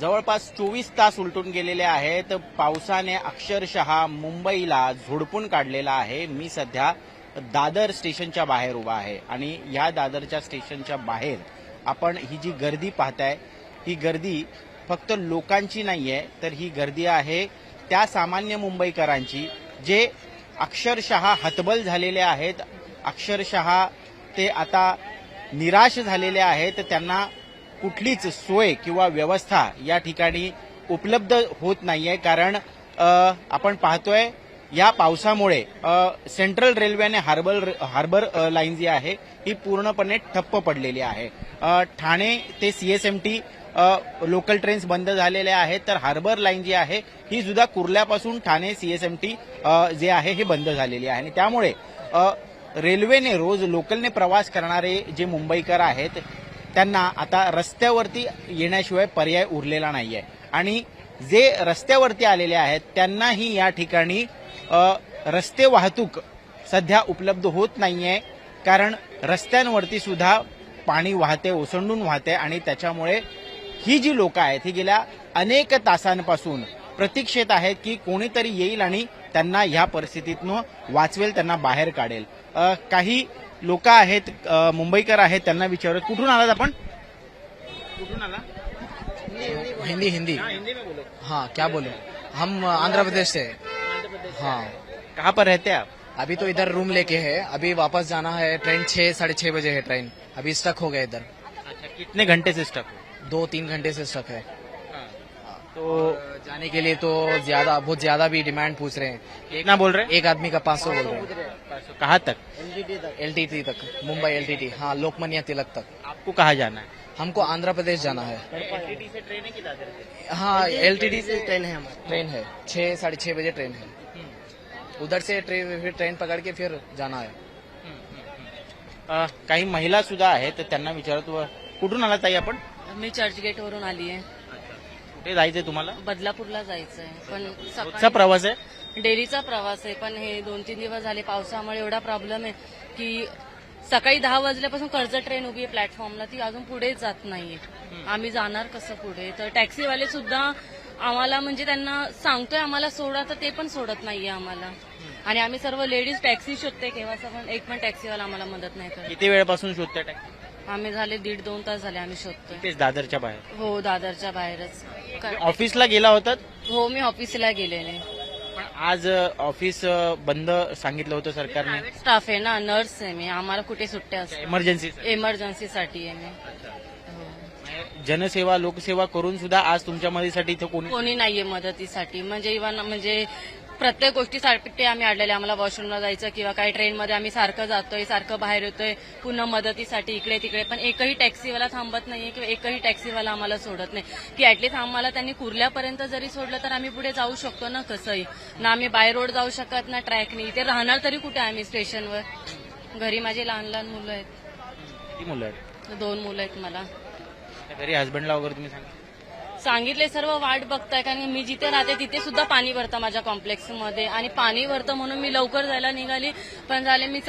जवळपास चोवीस तास उलटून गेलेले आहेत. पावसाने अक्षरशः मुंबईला झोडपून काढलेला आहे. मी सध्या दादर स्टेशनच्या बाहेर उभा आहे. आणि या दादरच्या स्टेशनच्या बाहेर आपण ही जी गर्दी पाहताय ही गर्दी फक्त लोकांची नाहीये तर ही गर्दी आहे त्या सामान्य मुंबईकरांची जे अक्षरशः हतबल झालेले आहेत. अक्षरशः ते आता निराश झालेले आहेत. त्यांना कुठलीच सोय किंवा व्यवस्था या ठिकाणी उपलब्ध होत नाहीये. कारण आपण पाहतोय या पावसामुळे सेंट्रल रेल्वेने हार्बर हार्बर लाईन जी आहे ही पूर्णपणे ठप्प पडलेली आहे. ठाणे ते सीएसएमटी लोकल ट्रेन्स बंद झालेल्या आहेत तर हार्बर लाईन जी आहे ही सुद्धा कुर्ल्यापासून ठाणे सीएसएमटी जे आहे हे बंद झालेली आहे. आणि त्यामुळे रेल्वेने रोज लोकलने प्रवास करणारे जे मुंबईकर आहेत त्यांना आता रस्त्यावरती येण्याशिवाय पर्याय उरलेला नाहीये. आणि जे रस्त्यावरती आलेले आहेत त्यांनाही या ठिकाणी रस्ते वाहतूक सध्या उपलब्ध होत नाहीये. कारण रस्त्यांवरती सुद्धा पाणी वाहते ओसंडून वाहते आणि त्याच्यामुळे ही जी लोक आहेत ही गेल्या अनेक तासांपासून प्रतीक्षेत आहेत की कोणीतरी येईल आणि त्यांना ह्या परिस्थितीतनं वाचवेल त्यांना बाहेर काढेल. काही लोक आहेत मुंबईकर आहेत त्यांना विचारत कुठून आलात आपण? कुठून आला? हिंदी हिंदी. हिंदी में बोलो? हाँ क्या बोले? हम आंध्र प्रदेश से. हैं। कहाँ पर रहते हैं आप? अभी तो इधर रूम लेके है. अभी वापस जाना है ट्रेन छह साढ़े छह बजे है ट्रेन. अभी स्टक हो गया इधर. अच्छा कितने घंटे से स्टक हो? दो तीन घंटे से स्टक है. तो जाने के लिए तो ज़्यादा बहुत ज़्यादा भी डिमांड पूछ रहे हैं। कितना बोल रहे हैं? एक आदमी का पाँच सौ बोल रहे हैं। हैं कहाँ तक? एल तक। मुंबई एल टी हाँ लोकमान्य तिलक तक। आपको कहाँ जाना है? हमको आंध्र प्रदेश जाना है। से ट्रेन है कि दादर से? हाँ से ट्रेन है हमारी। ट्रेन है। छह साढ़े छह बजे ट्रेन है। उधर से ट्रेन फिर ट्रेन पकड़ के फिर जाना है। अ, काही महिला सुद्धा आहेत तर त्यांना विचारत कुठून आला ताई आपण? मी चर्चगेट वरून आली आहे. कुठे जायचंय तुम्हाला? बदलापूरला जायचंय. पण रोजचा सकाळी प्रवास आहे? डेलीचा प्रवास आहे. पण हे दोन तीन दिवस झाले पावसामुळे एवढा प्रॉब्लेम आहे की सकाळी दहा वाजल्यापासून कर्ज ट्रेन उभी आहे प्लॅटफॉर्मला ती अजून पुढे जात नाहीये. आम्ही जाणार कसं पुढे? तर टॅक्सीवाले सुद्धा आम्हाला म्हणजे त्यांना सांगतोय आम्हाला सोडा तर ते पण सोडत नाहीये आम्हाला. आणि आम्ही सर्व लेडीज टॅक्सी शोधते केव्हाचा पण एक पण टॅक्सीवाला आम्हाला मदत नाही करत. किती वेळपासून शोधताय टॅक्सी आम्ही झाले दीड दोन तास झाले आम्ही शोधतोय. तेच दादरच्या बाहेर. हो दादरच्या बाहेरच. ऑफिसला गेला होतात? हो मी ऑफिसला गेलेले. पण आज अ, ऑफिस अ, बंद सांगितलं होतं सरकारने. स्टाफ आहे ना नर्स आहे मी. आम्हाला कुठे सुट्ट्या असतात? इमर्जन्सी इमर्जन्सीसाठी आहे मी. हो. जनसेवा लोकसेवा करून सुद्धा आज तुमच्या मदतीसाठी इथं कोणी कोणी नाहीये मदतीसाठी. म्हणजे इव्हन म्हणजे प्रत्येक गोष्टीसाठी आम्ही अडलेले आम्हाला वॉशरूमला जायचं किंवा काही ट्रेनमध्ये आम्ही सारखं जातोय सारखं बाहेर येतोय पुन्हा मदतीसाठी इकडे तिकडे. पण एकही टॅक्सीवाला थांबत नाहीये किंवा एकही टॅक्सीवाला आम्हाला सोडत नाही. की ऍटलीस्ट आम्हाला त्यांनी कुर्ल्यापर्यंत जरी सोडलं तर आम्ही पुढे जाऊ शकतो ना कसंही. ना आम्ही बाय रोड जाऊ शकत ना ट्रॅकनी इथे राहणार तरी कुठे आम्ही स्टेशनवर घरी माझी लहान लहान मुलं आहेत. मुलं आहेत? दोन मुलं आहेत मला. घरी हस्बंडला वगैरे तुम्ही सांगा. सांगितले सर्व वाट बघताय कारण मी जिथे राहते तिथे सुद्धा पाणी भरतं माझ्या कॉम्प्लेक्समध्ये आणि पाणी भरतं म्हणून मी लवकर जायला निघाली पण झाले मी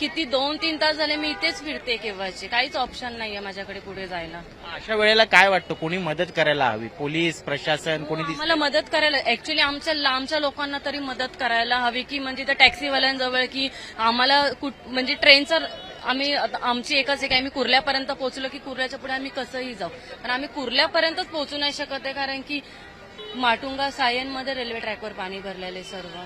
किती दोन तीन तास झाले मी इथेच फिरते केव्हाची. काहीच ऑप्शन नाहीये माझ्याकडे पुढे जायला. अशा वेळेला काय वाटतं? कोणी मदत करायला हवी? पोलीस प्रशासन कोणी दिस मला मदत करायला ऍक्च्युली आमच्या लांबच्या लोकांना तरी मदत करायला हवी की म्हणजे त्या टॅक्सीवाल्यांजवळ की आम्हाला म्हणजे ट्रेनचं आम्ही आता आमची एकच एक आम्ही कुर्ल्यापर्यंत पोहोचलो की कुर्ल्याच्या पुढे आम्ही कसंही जाऊ. पण आम्ही कुर्ल्यापर्यंतच पोहोचू नाही शकत आहे कारण की माटुंगा सायनमध्ये रेल्वे ट्रॅकवर पाणी भरलेले सर्व.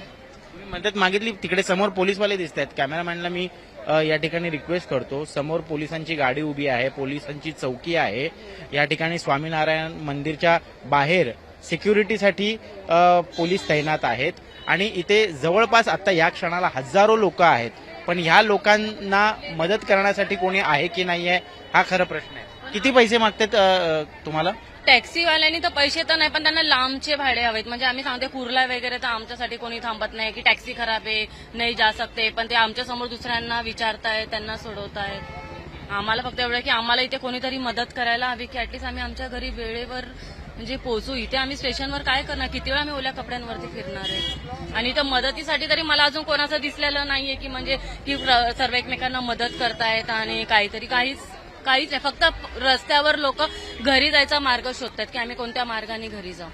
तुम्ही मदत मागितली तिकडे समोर पोलीसवाले दिसत आहेत कॅमेरामॅनला मी अ, या ठिकाणी रिक्वेस्ट करतो. समोर पोलिसांची गाडी उभी आहे पोलिसांची चौकी आहे. या ठिकाणी स्वामीनारायण मंदिरच्या बाहेर सिक्युरिटीसाठी अ, पोलीस तैनात आहेत. आणि इथे जवळपास आता या क्षणाला हजारो लोक आहेत. पण ह्या लोकांना मदत करण्यासाठी कोणी आहे की नाही आहे हा खरा प्रश्न आहे. किती पैसे मागतात तुम्हाला? टॅक्सीवाल्यांनी तर पैसे तर नाही पण त्यांना लांबचे भाडे हवेत. म्हणजे आम्ही सांगते कुर्ला वगैरे तर आमच्यासाठी कोणी थांबत नाही की टॅक्सी खराब आहे नाही जा सकते. पण ते आमच्यासमोर दुसऱ्यांना विचारतायत त्यांना सोडवतायत आम्हाला फक्त एवढं की आम्हाला इथे कोणीतरी मदत करायला हवी की ऍटलीस्ट आम्ही आमच्या घरी वेळेवर म्हणजे पोहोचू इथे आम्ही स्टेशनवर काय करणार? किती वेळा आम्ही ओल्या कपड्यांवरती फिरणार आहे? आणि तर मदतीसाठी तरी मला अजून कोणाचं दिसलेलं नाहीये की म्हणजे की सर्व एकमेकांना मदत करतायत आणि काहीतरी काहीच काहीच नाही. फक्त रस्त्यावर लोक घरी जायचा मार्ग शोधतात की आम्ही कोणत्या मार्गाने घरी जाऊ.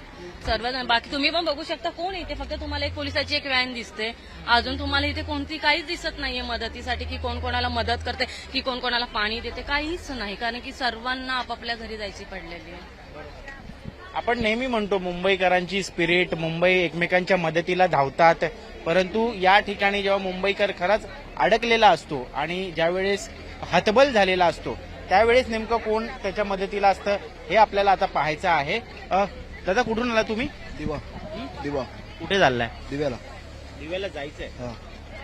सर्वजण बाकी तुम्ही पण बघू शकता कोण इथे. फक्त तुम्हाला एक पोलिसाची एक व्हॅन दिसते. अजून तुम्हाला इथे कोणती काहीच दिसत नाहीये मदतीसाठी की कोण कोणाला मदत करते की कोण कोणाला पाणी देते. काहीच नाही. कारण की सर्वांना आपापल्या घरी जायची पडलेली आहे. आपण नेहमी म्हणतो मुंबईकरांची स्पिरिट मुंबई एकमेकांच्या मदतीला धावतात. परंतु या ठिकाणी जेव्हा मुंबईकर खरंच अडकलेला असतो आणि ज्यावेळेस हतबल झालेला असतो त्यावेळेस नेमकं कोण त्याच्या मदतीला असतं हे आपल्याला आता पाहायचं आहे. दादा कुठून आला तुम्ही? दिवा. दिवा. कुठे चाललाय? दिव्याला. दिव्याला जायचंय?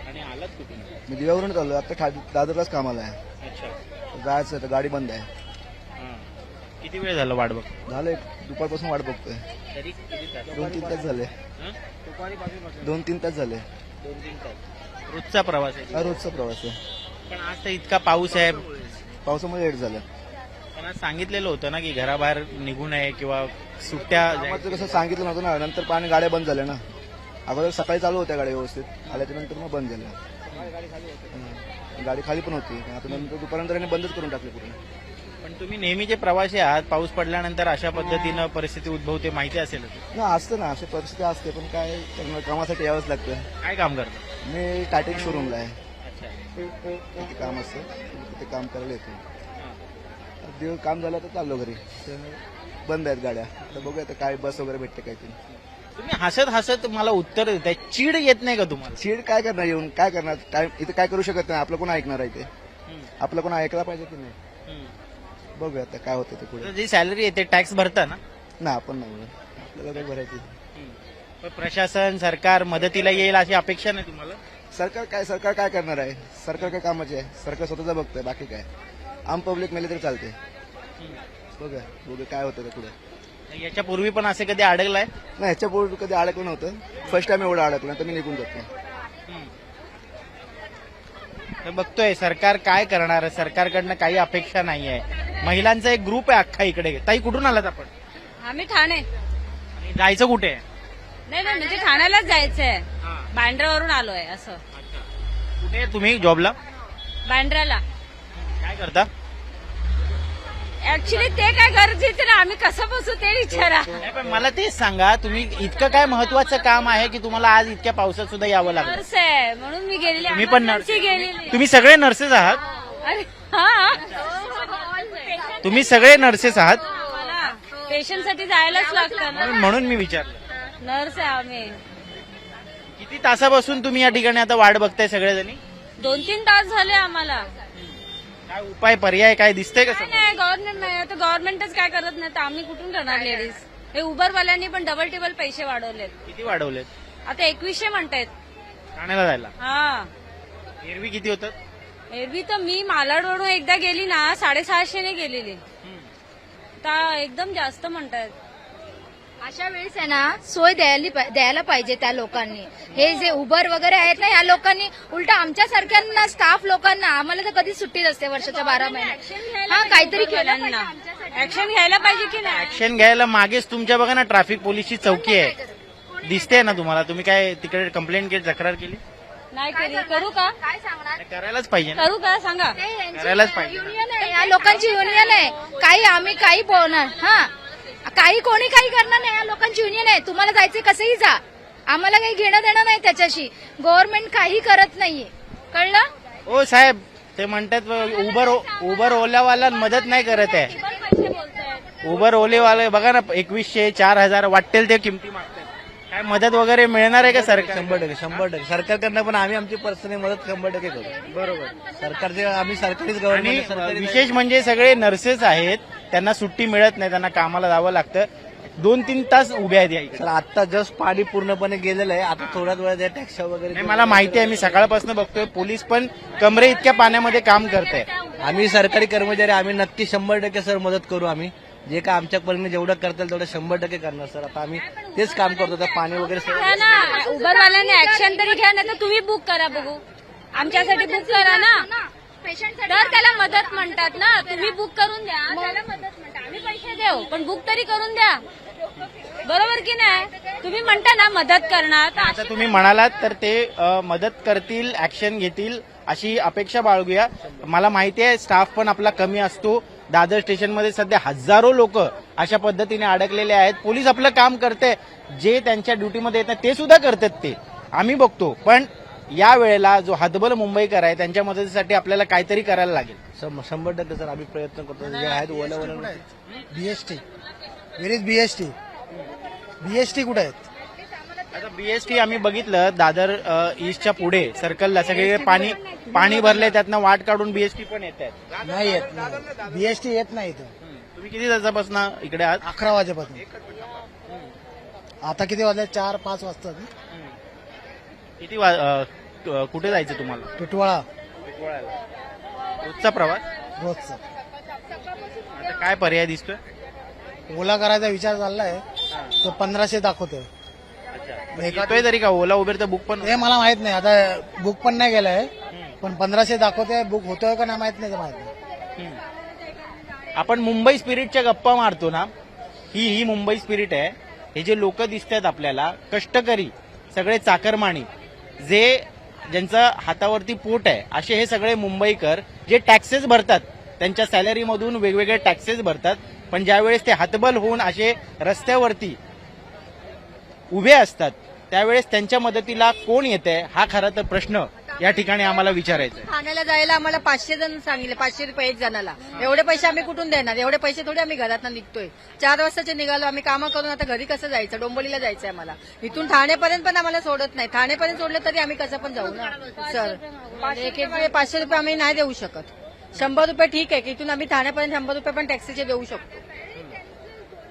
आणि आलात कुठून? मी दिव्यावरून चाललो आता दादरलाच कामाला आहे. अच्छा. जायचं तर गाडी बंद आहे. किती वेळ झाला वाट बघ झाले दुपारपासून वाट बघतोय. तरी किती तास? दोन तीन तास झाले. हा? दोन तीन तास झाले. दोन तीन तास. रोजचा प्रवास आहे रोजचा प्रवास आहे. पण आज तर इतका पाऊस आहे. पावसामध्ये लेट झालं. पण आज सांगितलेलं होतं ना की घराबाहेर निघू नये किंवा सुट्ट्या कसं सांगितलं नव्हतं ना नंतर पाणी गाड्या बंद झाल्या ना. अगोदर सकाळी चालू होत्या गाड्या व्यवस्थित. आल्याच्यानंतर मग बंद झाल्या. हं. गाडी खाली पण होती. आता नंतर दुपारनंतर याने बंदच करून टाकली पूर्ण. पण तुम्ही नेहमीचे प्रवासी आहात पाऊस पडल्यानंतर अशा पद्धतीनं परिस्थिती उद्भवते माहिती असेल ना असतं ना अशी परिस्थिती असते पण काय कामासाठी यावंच लागतं. काय काम करतो? मी टाटेक शोरूमला आहे. अच्छा. तिथे काम असतं तिथे काम करायला येतो. दिवस काम झालं तर चाललो घरी. तर बंद आहेत गाड्या. तर बघूया आता काय बस वगैरे भेटते काय ते. तुम्ही हसत हसत मला उत्तर देताय. चीड येत नाही का तुम्हाला? सीड काय करणार येऊन? काय करणार? टाइम इथे काय करू शकत नाही? आपलं कोण ऐकणार आहे ते? आपलं कोण ऐकला पाहिजे की नाही? बघूया आता काय होतं ते पुढे. जी सॅलरी येते टॅक्स भरता ना? ना आपण नाही आपल्याला काय भरायचं पण प्रशासन सरकार मदतीला येईल अशी अपेक्षा नाही तुम्हाला? सरकार काय सरकार काय करणार आहे? सरकार काय कामाचे आहे? सरकार स्वतःच बघतंय बाकी काय? आम पब्लिक मेले तरी चालते बघूया बघूया काय होतं ते पुढे. याच्या पूर्वी पण असे कधी अडकलाय? नाही ह्याच्या पुढे कधी अडकलं नव्हतं. फर्स्ट टाइम एवढं अडकलं तर मी निघून जातो. तर बघतोय सरकार काय करणार आहे? सरकारकडनं काही अपेक्षा नाही आहे महिलांचा एक ग्रुप आहे अख्खा इकडे. ताई कुठून आलात आपण? आम्ही ठाणे. आणि जायचं कुठे? नाही नाही म्हणजे ठाण्यालाच जायचंय. बांद्रावरून आलोय असं. कुठे आहे तुम्ही जॉबला? बांद्राला. काय करता? ऍक्च्युली ते काय गरजेचं ना आम्ही कसं बसू ते विचारा. नाही, पण मला तेच सांगा तुम्ही इतकं काय महत्वाचं काम आहे की तुम्हाला आज इतक्या पावसात सुद्धा यावं लागलं? नर्स आहे. म्हणून मी गेलेली. तुम्ही पण नर्स गेलेली. तुम्ही सगळे नर्सेस आहात? अरे हा. तुम्ही सगळे नर्सेस आहात. पेशंटसाठी जायलाच लागतं ना. म्हणून म्हणून मी विचारलं. नर्स आहे आम्ही. किती तासापासून तुम्ही या ठिकाणी आता वाट बघताय सगळेजणी? दोन तीन तास झाले आम्हाला. काय उपाय पर्याय काय दिसतंय का काय समोर? नाही गव्हर्नमेंट नाही. आता गव्हर्नमेंटच काय करत नाही तर आम्ही कुठून करणार लेडीज हे उबरवाल्यांनी पण डबल टेबल पैसे वाढवलेत. किती वाढवलेत? आता एकवीसशे म्हणतायत. ठाण्याला जायला. हा. एरवी किती होतात? एरवी तर मी मालाडवरून एकदा गेली ना साडेसहाशेने गेलेली. आता एकदम जास्त म्हणतायत अशा वेळेस आहे ना सोय द्यायला पा- द्यायला पाहिजे त्या लोकांनी. हे जे उबर वगैरे आहेत ना या लोकांनी उलट आमच्या सारख्यांना स्टाफ लोकांना आम्हाला तर कधीच सुट्टी नसते वर्षाच्या बारा महिने हा काहीतरी केलं आमच्यासाठी. ऍक्शन घ्यायला पाहिजे की नाही? ऍक्शन घ्यायला मागेच तुमच्या बघा ना ट्रॅफिक पोलीसची चौकी आहे. दिसते ना तुम्हाला. तुम्ही काय तिकडे कंप्लेंट केली तक्रार केली? नाही केली करू. का? काय सांगणार? करायलाच पाहिजे ना. करू का? सांगा. ते यांची करायलाच पाहिजे ना. युनियन आहे. या लोकांची युनियन आहे. काही आम्ही काही बोलणार हा. काही कोणी काही करणार नाही. या लोकांची युनियन आहे. तुम्हाला जायचे कसंही जा. आम्हाला काही घेणं देणं नाही त्याच्याशी. गव्हर्नमेंट काही करत नाहीये. कळलं? ओ साहेब ते म्हणतात उबर उबर ओलावाला मदत नाही करत आहे. उबर ओलेवाले बघा ना एकवीसशे चार हजार वाटेल ते किमती मागतात काय मदत वगैरे मिळणार आहे का सरकार? शंभर टक्के शंभर टक्के. सरकारकडनं पण आम्ही आमची पर्सनल मदत शंभर टक्के करू. बरोबर. सरकारचे आम्ही सरकारीच आणि गव्हर्नमेंट सरकारी विशेष म्हणजे सगळे नर्सेस आहेत त्यांना सुट्टी मिळत नाही त्यांना कामाला जावं लागतं. दोन तीन तास उभे आहेत या इकडे. तर आता जस्ट पाणी पूर्णपणे गेलेलं आहे. आता थोड्याच वेळात टॅक्स वगैरे मला माहिती आहे मी सकाळपासून बघतोय. पोलीस पण कमरे इतक्या पाण्यामध्ये काम करते आम्ही सरकारी कर्मचारी आम्ही नक्की शंभर टक्के सर मदत करू आम्ही. जे काय आमच्या परीने जेवढं करता येईल तेवढं शंभर टक्के करणार सर. आता आम्ही तेच काम करतो आता पाणी वगैरे सगळं घ्या ना उबरवाल्यांनी ऍक्शन तरी घ्या नाही तर तुम्ही बुक करा बघू. आमच्यासाठी बुक करा ना. पेशंट तर त्याला मदत म्हणतात ना. तुम्ही बुक करून द्या. त्याला मदत म्हणतात. आम्ही पैसे देऊ पण बुक तरी करून द्या. बरोबर की नाही? तुम्ही म्हणता ना मदत करणार. तर आता तुम्ही म्हणालात तर ते अ, मदत करतील ऍक्शन घेतील अशी अपेक्षा बाळगूया. मला माहिती आहे स्टाफ पण आपला कमी असतो. दादर स्टेशनमध्ये सध्या हजारो लोक अशा पद्धतीने अडकलेले आहेत. पोलीस आपलं काम करते. जे त्यांच्या ड्युटीमध्ये येत नाही ते सुद्धा करतात ते. आम्ही बघतो. पण या वेळेला जो हतबल मुंबईकर आहे त्यांच्या मदतीसाठी आपल्याला काहीतरी करायला लागेल. शंभर टक्के सर आम्ही प्रयत्न करतो. जे आहेत Ola Ola BST where is BST BST कुठे आहेत? आता बीएसटी आम्ही बघितलं दादर ईस्टच्या पुढे सर्कलला सगळे पाणी पाणी भरले त्यातनं वाट काढून बीएसटी पण येत आहेत. नाही येत नाही बीएसटी येत नाही इथं. तुम्ही किती तासापासून इकडे आहात? अकरा वाजेपासून. आता किती वाजले? चार पाच वाजता किती वा- अ, क- कुठे जायचं तुम्हाला? टिटवाळा रोजचा प्रवास? रोजचा. आता काय पर्याय दिसतोय? ओला करायचा विचार चाललाय तो पंधराशे दाखवतोय. येतोय तरी का? ओला उबेर तर बुक पण हे मला माहीत नाही. आता बुक पण नाही गेलाय. पण पंधराशे दाखवतोय. बुक होतोय का नाही माहीत नाही ते माहीत नाही. आपण मुंबई स्पिरिटच्या गप्पा मारतो ना ही ही मुंबई स्पिरिट आहे. हे जे लोक दिसत आहेत आपल्याला कष्टकरी सगळे चाकरमानी जे ज्यांचं हातावरती पोट आहे असे हे सगळे मुंबईकर जे टॅक्सेस भरतात त्यांच्या सॅलरीमधून वेगवेगळे टॅक्सेस भरतात. पण ज्यावेळेस ते हतबल होऊन असे रस्त्यावरती उभे असतात त्यावेळेस त्यांच्या मदतीला कोण येते हा खरा तर प्रश्न या ठिकाणी आम्हाला विचारायचा ठाण्याला जायला आम्हाला पाचशे जण सांगितले पाचशे रुपये एक जणाला. एवढे पैसे आम्ही कुठून देणार? एवढे पैसे थोडे आम्ही घरात निघतोय. चार वाजताचे निघालो आम्ही कामं करून आता घरी कसं जायचं? डोंबोलीला आहे आम्हाला. इथून ठाणेपर्यंत पण आम्हाला सोडत नाही. ठाणेपर्यंत सोडलं तरी आम्ही कसं पण जाऊ ना? सर एक एक पाचशे रुपये आम्ही नाही देऊ शकत. शंभर रुपये ठीक आहे की इथून आम्ही ठाण्यापर्यंत शंभर रुपये पण टॅक्सीचे देऊ शकतो.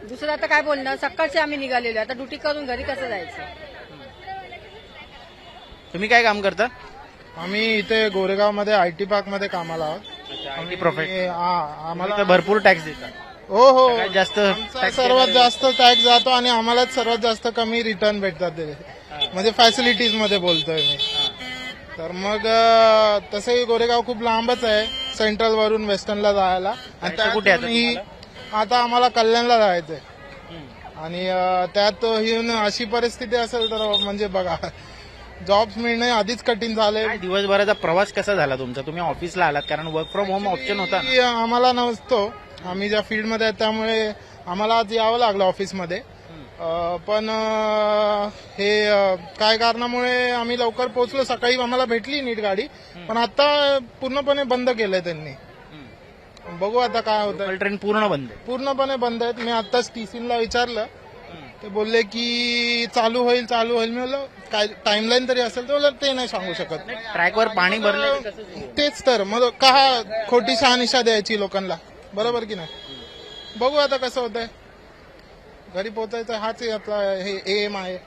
दुसरं आता काय बोलणार? सकाळचे आम्ही निघालेलो आता ड्युटी करून घरी कसं जायचं? तुम्ही काय काम करता? आम्ही इथे गोरेगावमध्ये आय टी पार्कमध्ये कामाला आहोत. आम्ही आम्हाला तर भरपूर टॅक्स देतात हो हो. सगळ्यात जास्त आमचा tax सर्वात देणारे- जास्त टॅक्स जातो आणि आम्हालाच सर्वात जास्त कमी रिटर्न भेटतात ते. म्हणजे फॅसिलिटीजमध्ये बोलतोय मी. तर मग अ, तसंही गोरेगाव खूप लांबच आहे सेंट्रल वरून वेस्टर्नला जायला. आणि कुठे आता आता आम्हाला कल्याणला जायचंय. आणि त्यात येऊन अशी परिस्थिती असेल तर म्हणजे बघा जॉब्स मिळणे आधीच कठीण झाले दिवसभराचा प्रवास कसा झाला तुमचा? तुम्ही ऑफिसला आलात कारण वर्क फ्रॉम होम ऑप्शन होता आम्हाला नसतो आम्ही ज्या फील्डमध्ये आहे त्यामुळे आम्हाला आज यावं लागलं ऑफिसमध्ये. पण हे काय कारणामुळे आम्ही लवकर पोहोचलो. सकाळी आम्हाला भेटली नीट गाडी. पण आता पूर्णपणे बंद केलंय त्यांनी. बघू आता काय होतं ट्रेन पूर्ण बंद आहे. पूर्णपणे बंद आहेत. मी आताच टीसीला विचारलं. ते बोलले की चालू होईल चालू होईल. मी म्हणलं काय टाइमलाईन तरी असेल तर म्हणलं ते नाही सांगू शकत. ट्रॅकवर पाणी भरलं तेच तर. मग का खोटी शहानिशा द्यायची लोकांना? बरोबर की नाही? बघू आता कसं होतंय. घरी पोहोचायचं हाच आपला हे एम आहे.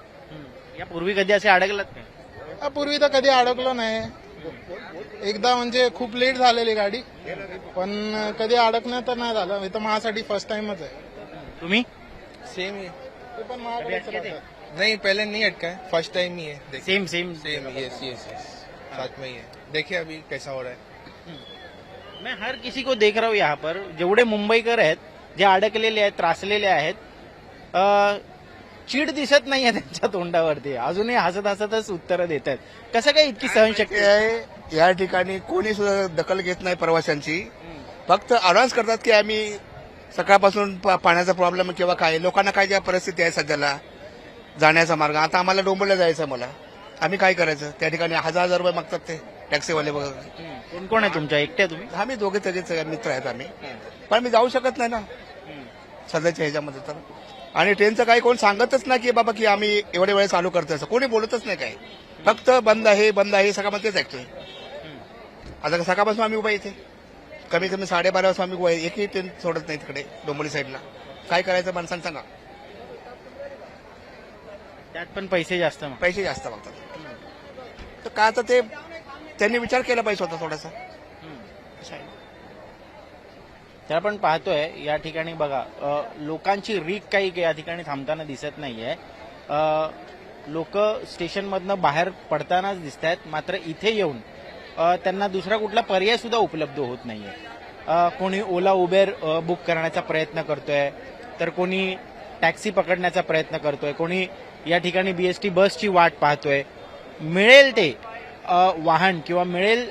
यापूर्वी कधी असे अडकलात हा, पूर्वी तर कधी अडकलो नाही. एकदा म्हणजे खूप लेट झालेली गाडी पण कधी अडकणं तर नाही झालं. हे तर माझ्यासाठी फर्स्ट टाइमच आहे. तुम्ही? सेम ही. ते पण माझ्याकडेच. नहीं पहले नहीं अटका है फर्स्ट टाइम ही है देखिए same same same yes yes yes साथ में ही है देखिए अभी कैसा हो रहा है? मैं हर किसी को देख रहा हूँ यहाँ पर. जेवढे मुंबईकर आहेत जे अडकलेले आहेत त्रासलेले आहेत अ, चीड दिसत नाहीये त्यांच्या तोंडावरती. अजूनही हसत हसतच उत्तरं देत आहेत कसं काय इतकी सहनशक्ती? शक्य आहे या ठिकाणी कोणी सुद्धा दखल घेत नाही प्रवाशांची. फक्त अनाऊन्स करतात की आम्ही सकाळपासून पाण्याचा प्रॉब्लेम किंवा काय. लोकांना काय ज्या परिस्थिती आहे सध्याला? जाण्याचा मार्ग. आता आम्हाला डोंबोला जायचं मला. आम्ही काय करायचं? त्या ठिकाणी हजार हजार रुपये मागतात ते टॅक्सीवाले वगैरे कोण कोण आहे तुमच्या? एकट्या तुम्ही? आम्ही दोघे त्याचे मित्र आहेत आम्ही. पण मी जाऊ शकत नाही ना. सध्याच्या ह्याच्यामध्ये तर. आणि ट्रेनचं काही कोण सांगतच नाही की बाबा की आम्ही एवढे वेळ चालू करतो असं. कोणी बोलतच नाही काय फक्त बंद आहे बंद आहे सकाळमध्येच ऐकतोय आता सकाळपासून आम्ही उभा इथे. कमी कमी साडेबारा वाजता आम्ही उभा आहे. एकही ट्रेन सोडत नाही तिकडे डोंबोली साईडला काय करायचं माणसांना सांगा. त्यात पण पैसे जास्त पैसे जास्त मागतात. तर काय आता ते त्यांनी विचार केला पाहिजे होता थोडासा असं आहे. तर आपण पाहतोय या ठिकाणी बघा लोकांची रीक काही या ठिकाणी थांबताना दिसत नाहीये. लोक स्टेशनमधनं बाहेर पडतानाच दिसत आहेत मात्र इथे येऊन त्यांना दुसरा कुठला पर्याय सुद्धा उपलब्ध होत नाहीये. कोणी ओला उबेर बुक करण्याचा प्रयत्न करतोय तर कोणी टॅक्सी पकडण्याचा प्रयत्न करतोय कोणी या ठिकाणी बीएसटी बसची वाट पाहतोय. मिळेल ते वाहन किंवा मिळेल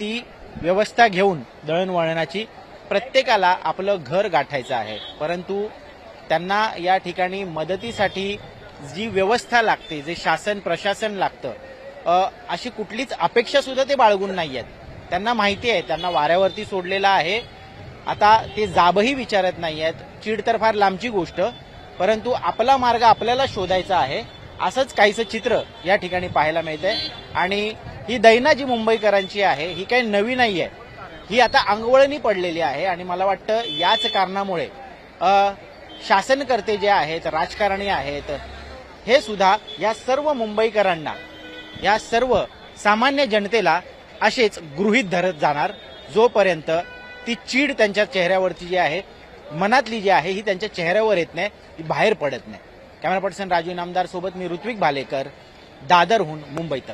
ती व्यवस्था घेऊन दळणवळणाची प्रत्येकाला आपलं घर गाठायचं आहे. परंतु त्यांना या ठिकाणी मदतीसाठी जी व्यवस्था लागते जे शासन प्रशासन लागतं अशी कुठलीच अपेक्षा सुद्धा ते बाळगून नाही आहेत. त्यांना माहिती आहे त्यांना वाऱ्यावरती सोडलेलं आहे. आता ते जाबही विचारत नाही आहेत. चीड तर फार लांबची गोष्ट परंतु आपला मार्ग आपल्याला शोधायचा आहे. असंच काहीसं चित्र या ठिकाणी पाहायला मिळतंय. आणि ही दैना जी मुंबईकरांची आहे ही काही नवी नाही आहे ही आता अंगवळणी पडलेली आहे आणि मला वाटतं याच कारणामुळे शासनकर्ते जे आहेत राजकारणी आहेत हे सुद्धा या सर्व मुंबईकरांना या सर्व सामान्य जनतेला असेच गृहीत धरत जाणार जोपर्यंत ती चीड त्यांच्या चेहऱ्यावरची जी आहे मनातली जी आहे ही त्यांच्या चेहऱ्यावर येत नाही ती बाहेर पडत नाही. कॅमेरा पर्सन राजू नामदार सोबत मी ऋत्विक भालेकर दादरहून मुंबईत